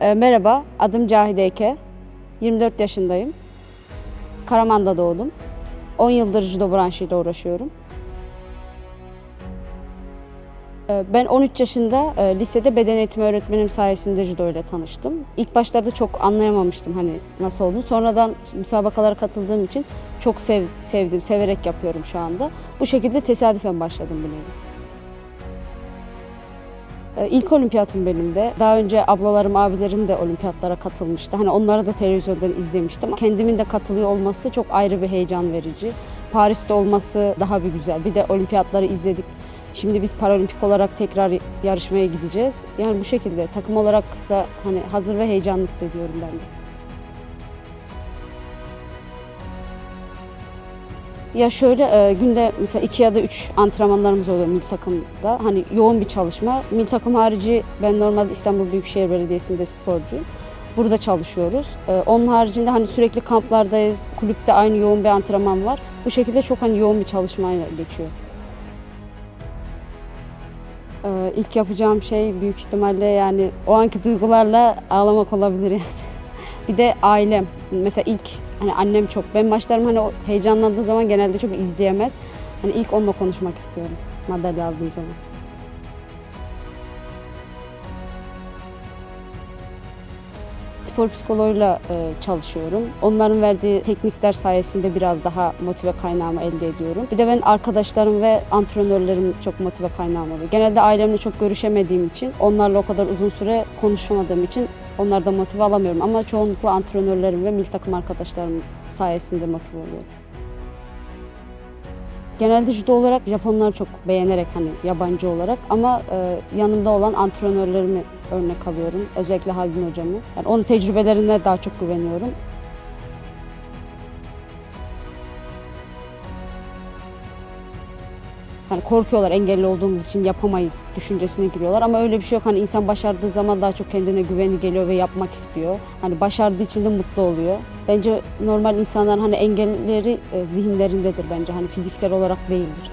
E, merhaba, adım Cahide Eke. 24 yaşındayım. Karaman'da doğdum. 10 yıldır judo branşıyla uğraşıyorum. E, Ben 13 yaşında e, lisede beden eğitimi öğretmenim sayesinde judo ile tanıştım. İlk başlarda çok anlayamamıştım hani nasıl olduğunu. Sonradan müsabakalara katıldığım için çok sev, sevdim, severek yapıyorum şu anda. Bu şekilde tesadüfen başladım buna. Ee, İlk olimpiyatım benim de. Daha önce ablalarım, abilerim de olimpiyatlara katılmıştı. Hani onları da televizyondan izlemiştim. Kendimin de katılıyor olması çok ayrı bir heyecan verici. Paris'te olması daha bir güzel. Bir de olimpiyatları izledik. Şimdi biz paralimpik olarak tekrar yarışmaya gideceğiz. Yani bu şekilde takım olarak da hani hazır ve heyecanlı hissediyorum ben de. Ya şöyle e, günde mesela iki ya da üç antrenmanlarımız oluyor mil takımda. Hani yoğun bir çalışma. Mil takım harici ben normalde İstanbul Büyükşehir Belediyesi'nde sporcuyum. Burada çalışıyoruz. E, onun haricinde hani sürekli kamplardayız. Kulüpte aynı yoğun bir antrenman var. Bu şekilde çok hani yoğun bir çalışmayla geçiyor. E, ilk yapacağım şey büyük ihtimalle yani o anki duygularla ağlamak olabilir yani. Bir de ailem. Mesela ilk hani annem çok. Ben maçlarım hani o heyecanlandığı zaman genelde çok izleyemez. Hani ilk onunla konuşmak istiyorum madalya aldığım zaman. Spor psikoloğuyla e, çalışıyorum. Onların verdiği teknikler sayesinde biraz daha motive kaynağımı elde ediyorum. Bir de ben arkadaşlarım ve antrenörlerim çok motive kaynağım oluyor. Genelde ailemle çok görüşemediğim için, onlarla o kadar uzun süre konuşamadığım için onlardan motive alamıyorum. Ama çoğunlukla antrenörlerim ve milli takım arkadaşlarım sayesinde motive oluyorum. Genelde judo olarak Japonları çok beğenerek hani yabancı olarak ama e, yanımda olan antrenörlerimi örnek alıyorum. Özellikle Haldun hocamı. Yani onun tecrübelerine daha çok güveniyorum. Hani korkuyorlar engelli olduğumuz için yapamayız düşüncesine giriyorlar ama öyle bir şey yok. Hani insan başardığı zaman daha çok kendine güveni geliyor ve yapmak istiyor. Hani başardığı için de mutlu oluyor. Bence normal insanların hani engelleri e, zihinlerindedir bence hani fiziksel olarak değildir.